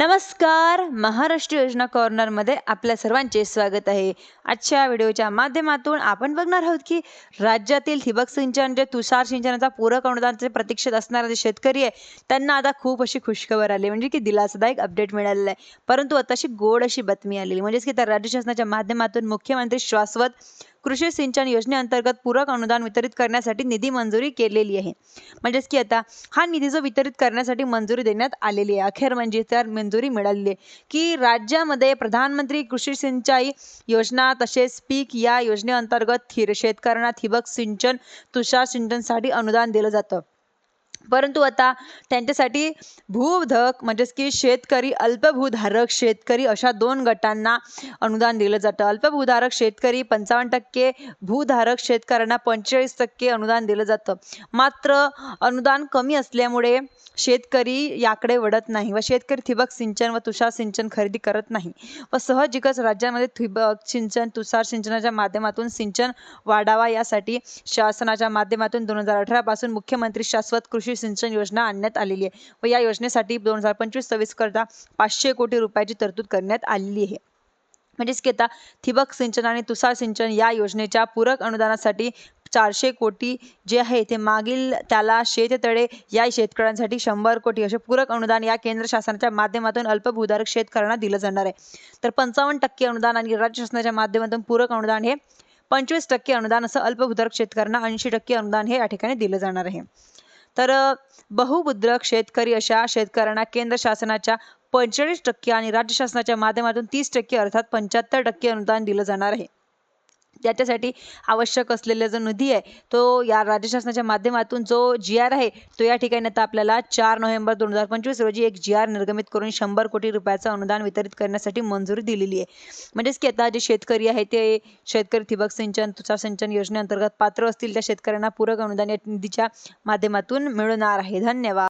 नमस्कार. महाराष्ट्र योजना कॉर्नरमध्ये आपल्या सर्वांचे स्वागत आहे. आजच्या व्हिडिओच्या माध्यमातून आपण बघणार आहोत की राज्यातील ठिबक सिंचन जे तुषार सिंचनाचा पूरक अनुदानाचे प्रतीक्षेत असणारे जे शेतकरी आहे त्यांना आता खूप अशी खुशखबर आली. म्हणजे की दिलासादायक अपडेट मिळालेला आहे. परंतु आता अशी गोड अशी बातमी आलेली म्हणजेच की त्या राज्य शासनाच्या माध्यमातून मुख्यमंत्री शाश्वत कृषी सिंचन योजनेअंतर्गत पूरक अनुदान वितरित करण्यासाठी निधी मंजुरी केलेली आहे. म्हणजेच की आता हा निधी जो वितरित करण्यासाठी मंजुरी देण्यात आलेली आहे अखेर म्हणजे तर मंजुरी मिळालेली आहे. की राज्यामध्ये प्रधानमंत्री कृषी सिंचाई योजना तसेच पीक या योजनेअंतर्गत थिर शेतकऱ्यांना ठिबक सिंचन तुषार सिंचनसाठी अनुदान दिलं जातं. परंतु आता त्यांच्यासाठी भूधक म्हणजेच की शेतकरी अल्पभूधारक शेतकरी अशा दोन गटांना अनुदान दिलं जातं. अल्पभूधारक शेतकरी पंचावन्न टक्के भूधारक शेतकऱ्यांना पंचेचाळीस टक्के अनुदान दिलं जातं. मात्र अनुदान कमी असल्यामुळे शेतकरी याकडे वळत नाही व शेतकरी ठिबक सिंचन व तुषार सिंचन खरेदी करत नाही व सहजिकच राज्यामध्ये ठिबक सिंचन तुषार सिंचनाच्या माध्यमातून सिंचन वाढावा यासाठी शासनाच्या माध्यमातून दोन हजार अठरापासून मुख्यमंत्री शाश्वत कृषी कृषी सिंचन योजना आणण्यात आलेली आहे. व या योजनेसाठी दोन हजार पंचवीस सव्वीस करता पाचशे कोटी रुपयाची तरतूद करण्यात आलेली आहे. म्हणजेच की आता ठिबक सिंचन आणि तुषार सिंचन या योजनेच्या पूरक अनुदानासाठी चारशे कोटी जे आहे ते मागील त्याला शेततळे या शेतकऱ्यांसाठी शंभर कोटी असे पूरक अनुदान या केंद्र शासनाच्या माध्यमातून अल्पभूधारक शेतकऱ्यांना दिलं जाणार आहे. तर पंचावन्न टक्के अनुदान आणि राज्य शासनाच्या माध्यमातून पूरक अनुदान हे पंचवीस टक्के अनुदान असं अल्पभूधारक शेतकऱ्यांना ऐंशी टक्के अनुदान हे या ठिकाणी दिलं जाणार आहे. तर बहुमुद्रक शेतकरी अशा शेतकऱ्यांना केंद्र शासनाच्या पंचेचाळीस टक्के आणि राज्य शासनाच्या माध्यमातून तीस टक्के अर्थात पंच्याहत्तर टक्के अनुदान दिलं जाणार आहे. त्याच्यासाठी आवश्यक असलेला जो निधी आहे तो या राज्य शासनाच्या माध्यमातून जो जी आर आहे तो या ठिकाणी आता आपल्याला चार नोव्हेंबर दोन हजार पंचवीस रोजी एक जी आर निर्गमित करून शंभर कोटी रुपयाचं अनुदान वितरित करण्यासाठी मंजुरी दिलेली आहे. म्हणजेच की आता जे शेतकरी आहे ते शेतकरी ठिबक सिंचन तुषार सिंचन योजनेअंतर्गत पात्र असतील त्या शेतकऱ्यांना पूरक अनुदान या निधीच्या माध्यमातून मिळणार आहे. धन्यवाद.